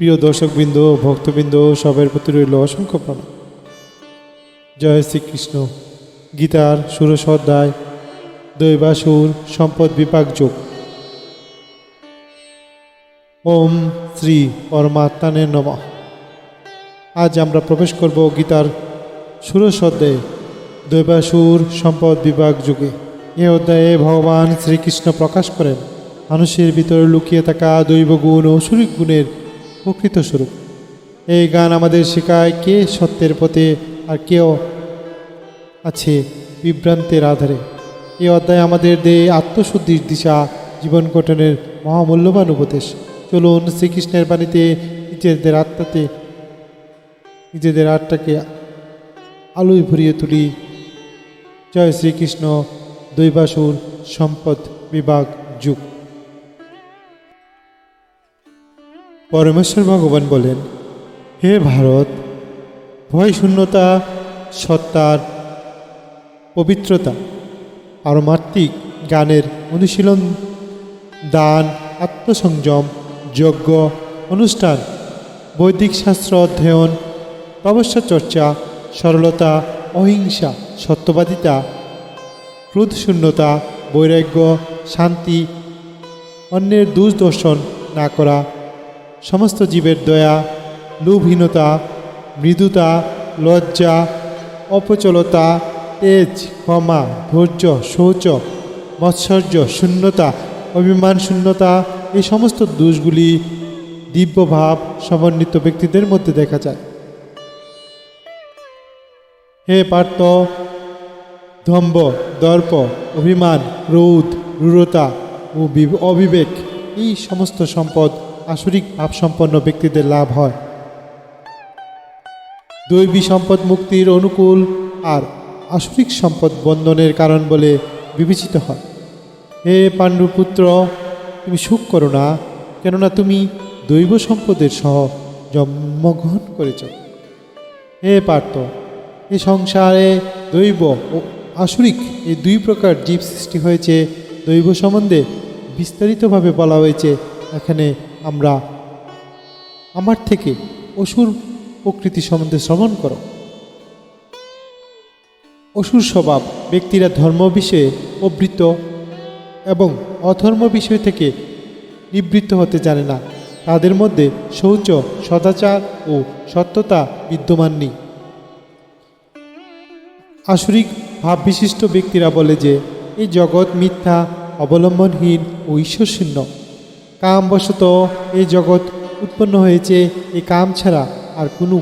প্রিয় দর্শকবৃন্দ, ভক্তবৃন্দ সবের প্রতি রইল অসংখ্য প্রণাম। জয় শ্রীকৃষ্ণ। গীতার অধ্যায় দৈবাসুর সম্পদ বিপাক যোগ। ওম শ্রী পরমাত্মানে নম। আজ আমরা প্রবেশ করব গীতার অধ্যায়ে দৈবাসুর সম্পদ বিভাগ যুগে। এ অধ্যায়ে ভগবান শ্রীকৃষ্ণ প্রকাশ করেন। মানুষের ভিতরে লুকিয়ে থাকা দৈব গুণ ও সুরিক গুণের প্রকৃত স্বরূপ। এই গান আমাদের শেখায় কে সত্যের পথে আর কেউ আছে বিভ্রান্তের আধারে। এই অধ্যায় আমাদের দেয় আত্মশুদ্ধির দিশা, জীবন গঠনের মহামূল্যবান উপদেশ। চলুন শ্রীকৃষ্ণের বাণীতে নিজেদের আত্মাতে, নিজেদের আত্মাকে আলোয় ভরিয়ে তুলি। জয় শ্রীকৃষ্ণ, দৈবাসুর, সম্পদ, বিভাগ, যুগ। পরমেশ্বর ভগবান বলেন, হে ভারত, ভয় শূন্যতা, সত্তার পবিত্রতা পারমার্থিক জ্ঞানের অনুশীলন, দান, আত্মসংযম, যজ্ঞ, অনুষ্ঠান, বৈদিক শাস্ত্র অধ্যয়ন তপস্যা চর্চা সরলতা, অহিংসা, সত্যবাদিতা, ক্রোধ শূন্যতা, বৈরাগ্য, শান্তি, অন্যের দুষ দর্শন না করা সমস্ত জীবের দয়া, লোভহীনতা, মৃদুতা, লজ্জা, অপচলতা, তেজ, ক্ষমা, ধৈর্য, শৌচ, মৎসর্য, শূন্যতা, অভিমান শূন্যতা, এই সমস্ত দোষগুলি দিব্যভাব, সমন্বিত ব্যক্তিদের মধ্যে দেখা যায়। হে পার্থ, ধম্ব, দর্প, অভিমান ক্রোধ রূঢ়তা ও অবিবেক, এই সমস্ত সম্পদ আসরিক ভাবসম্পন্ন ব্যক্তিদের লাভ হয়। দৈবী সম্পদ মুক্তির অনুকূল আর আসরিক সম্পদ বন্ধনের কারণ বলে বিবেচিত হয়। হে পাণ্ডুপুত্র, তুমি সুখ করো না, কেননা তুমি দৈব সম্পদের সহ জন্মগ্রহণ করেছ। হে পার্থ এই সংসারে দৈব ও আসরিক এই দুই প্রকার জীব সৃষ্টি হয়েছে। দৈব সম্বন্ধে বিস্তারিতভাবে বলা হয়েছে। এখানে আমরা আমার থেকে অসুর প্রকৃতি সম্বন্ধে শ্রবণ করো। অসুর স্বভাব ব্যক্তিরা ধর্ম বিষয়ে প্রবৃত্ত এবং অধর্ম বিষয় থেকে নিবৃত্ত হতে জানে না। তাদের মধ্যে শৌচ সদাচার ও সত্যতা বিদ্যমান নেই। আসরিক ভাববিশিষ্ট ব্যক্তিরা বলে যে, এই জগৎ মিথ্যা, অবলম্বনহীন ও ঈশ্বরশূন্য। কামবশত এই জগৎ উৎপন্ন হয়েছে এই কাম ছাড়া আর কোনো,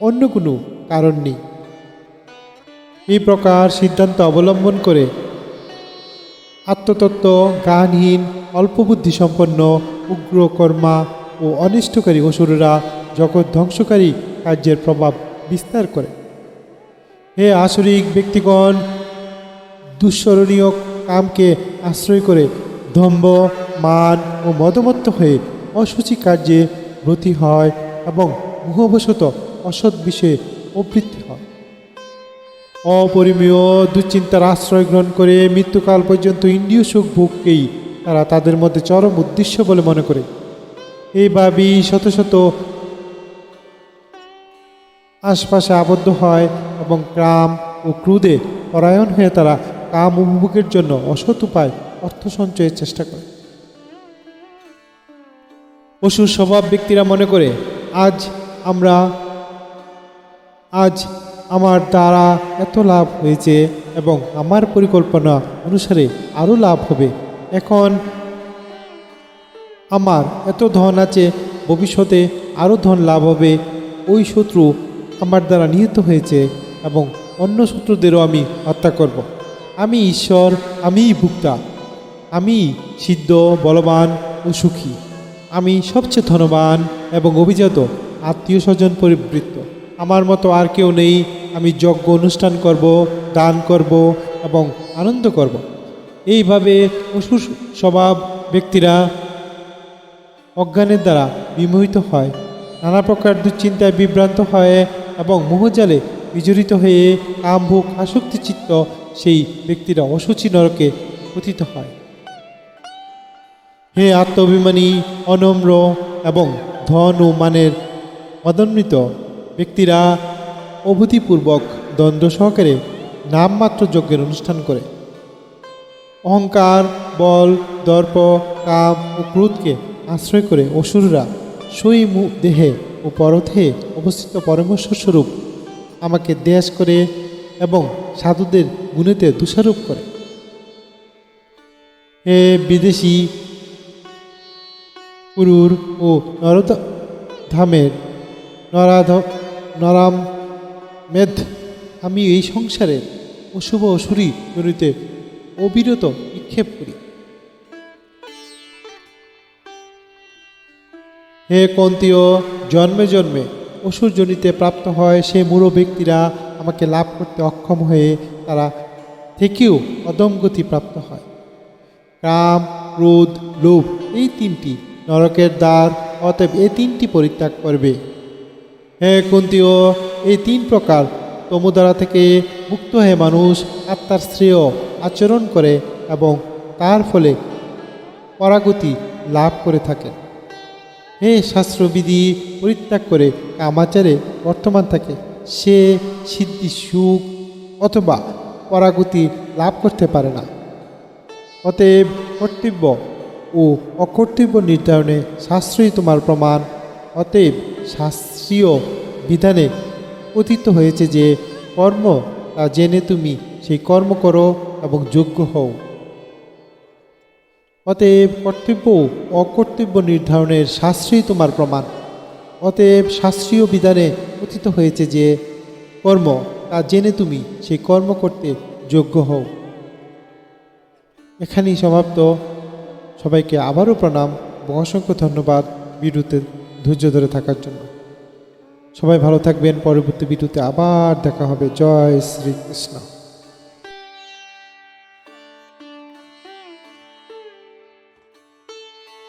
অন্য কোনো কারণ নেই। এই প্রকার সিদ্ধান্ত অবলম্বন করে আত্মতত্ত্ব, জ্ঞানহীন অল্পবুদ্ধি সম্পন্ন উগ্র কর্মা ও অনিষ্টকারী অসুররা জগৎ ধ্বংসকারী কার্যের প্রভাব বিস্তার করে। হে আসরিক ব্যক্তিগণ, দুঃস্মরণীয় কামকে আশ্রয় করে দম্ভ মান ও মদমত্ত হয়ে অসুচি কার্যে ব্রতী হয় এবং মুহবশত অসৎ বিষয়ে প্রবৃত্তি হয়। অপরিমেয় দুশ্চিন্তার আশ্রয় গ্রহণ করে মৃত্যুকাল পর্যন্ত ইন্দ্রিয় সুখ ভোগকেই তারা তাদের মধ্যে চরম উদ্দেশ্য বলে মনে করে। এইভাবেই শত শত আশপাশে আবদ্ধ হয় এবং কাম ও ক্রোধে পরায়ণ হয়ে তারা কাম উপভোগের জন্য অসৎ উপায় অর্থ সঞ্চয়ের চেষ্টা করে। পশুর স্বভাব ব্যক্তিরা মনে করে, আজ আমরা, আজ আমার দ্বারা এত লাভ হয়েছে এবং আমার পরিকল্পনা অনুসারে আরও লাভ হবে। এখন আমার এত ধন আছে, ভবিষ্যতে আরও ধন লাভ হবে। ওই শত্রু আমার দ্বারা নিহত হয়েছে এবং অন্য শত্রুদেরও আমি হত্যা করব। আমি ঈশ্বর, আমিই ভুক্তা। আমি সিদ্ধ, বলবান ও সুখী। আমি সবচেয়ে ধনবান এবং অভিজাত আত্মীয় স্বজন পরিবৃত্ত। আমার মতো আর কেউ নেই, আমি যজ্ঞ অনুষ্ঠান করব, দান করব এবং আনন্দ করব। এইভাবে অসুর স্বভাব ব্যক্তিরা অজ্ঞানের দ্বারা বিমোহিত হয়। নানা প্রকার দুশ্চিন্তায় বিভ্রান্ত হয় এবং মোহজালে বিজড়িত হয়ে কামভোগ আসক্তি চিত্ত সেই ব্যক্তিরা অসুচি নরকে পতিত হয়। হে আত্মাভিমানী, অনম্র এবং ধন ও মানের মদন্বিত ব্যক্তিরা অভূতিপূর্বক দ্বন্দ্ব সহকারে নামমাত্র যজ্ঞের অনুষ্ঠান করে। অহংকার, বল, দর্প, কাম ও ক্রোধকে আশ্রয় করে অসুররা সই দেহে ও পরথে অবস্থিত পরমেশ্বর স্বরূপ আমাকে দেশ করে এবং সাধুদের গুণেতে দোষারোপ করে। হে বিদেশি পুরুর ও নরদ ধামের নরাধ নরাম মেধ। আমি এই সংসারে অশুভ অসুরি জড়িতে অবিরত নিক্ষেপ করি। হে কন্তীয়, জন্মে জন্মে অসুরজনিতে প্রাপ্ত হয় সে মূঢ় ব্যক্তিরা আমাকে লাভ করতে অক্ষম হয়ে তারা থেকেও অদমগতি প্রাপ্ত হয়। কাম ক্রোধ, লোভ এই তিনটি নরকের দ্বার, অতএব এই তিনটি পরিত্যাগ করবে। হে কুন্তীয় এই তিন প্রকার তমুদ্বারা থেকে মুক্ত হয়ে মানুষ আত্মার শ্রেয় আচরণ করে এবং তার ফলে পরাগতি লাভ করে থাকে। হে শাস্ত্রবিধি পরিত্যাগ করে কামাচারে বর্তমান থাকে সে সিদ্ধি সুখ অথবা পরাগতি লাভ করতে পারে না। অতএব কর্তব্য ও অকর্তব্য নির্ধারণে শাস্ত্রই তোমার প্রমাণ। অতএব শাস্ত্রীয় বিধানে কথিত হয়েছে যে, কর্ম তা জেনে তুমি সেই কর্ম করো এবং যোগ্য হও। অতএব কর্তব্য অকর্তব্য নির্ধারণের শাস্ত্রই তোমার প্রমাণ। অতএব শাস্ত্রীয় বিধানে কথিত হয়েছে যে, কর্ম তা জেনে তুমি সেই কর্ম করতে যোগ্য হও। এখানেই সমাপ্ত। সবাইকে আবারও প্রণাম এবং অসংখ্য ধন্যবাদ বিরুতে ধৈর্য ধরে থাকার জন্য। সবাই ভালো থাকবেন, পরবর্তী বিরুতে আবার দেখা হবে। জয় শ্রীকৃষ্ণ।